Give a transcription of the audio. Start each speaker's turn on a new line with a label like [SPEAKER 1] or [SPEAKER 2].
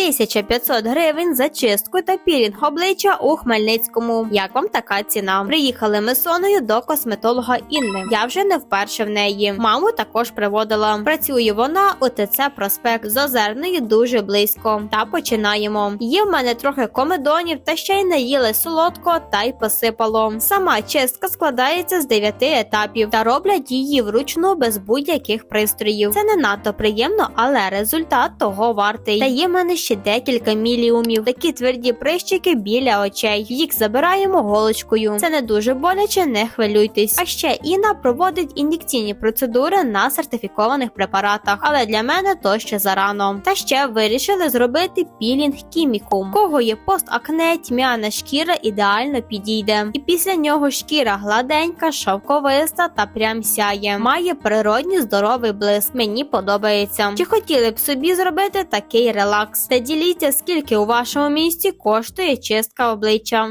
[SPEAKER 1] 1500 гривень за чистку та пілінг обличчя у Хмельницькому. Як вам така ціна? Приїхали ми з Соною до косметолога Інни. Я вже не вперше в неї. Маму також приводила. Працює вона у ТЦ Проспект з Озерної дуже близько. Та починаємо. Є в мене трохи комедонів та ще й наїли солодко та й посипало. Сама чистка складається з 9 етапів та роблять її вручну без будь-яких пристроїв. Це не надто приємно, але результат того вартий. Та є мене ще декілька міліумів. Такі тверді прищики біля очей. Їх забираємо голочкою. Це не дуже боляче, не хвилюйтесь. А ще Інна проводить ін'єкційні процедури на сертифікованих препаратах, але для мене то ще зарано. Та ще вирішили зробити пілінг кімікум. Кого є постакне, тьмяна шкіра ідеально підійде. І після нього шкіра гладенька, шовковиста та прям сяє. Має природній здоровий блиск. Мені подобається. Чи хотіли б собі зробити такий релакс? Діліться, скільки у вашому місті коштує чистка обличчя.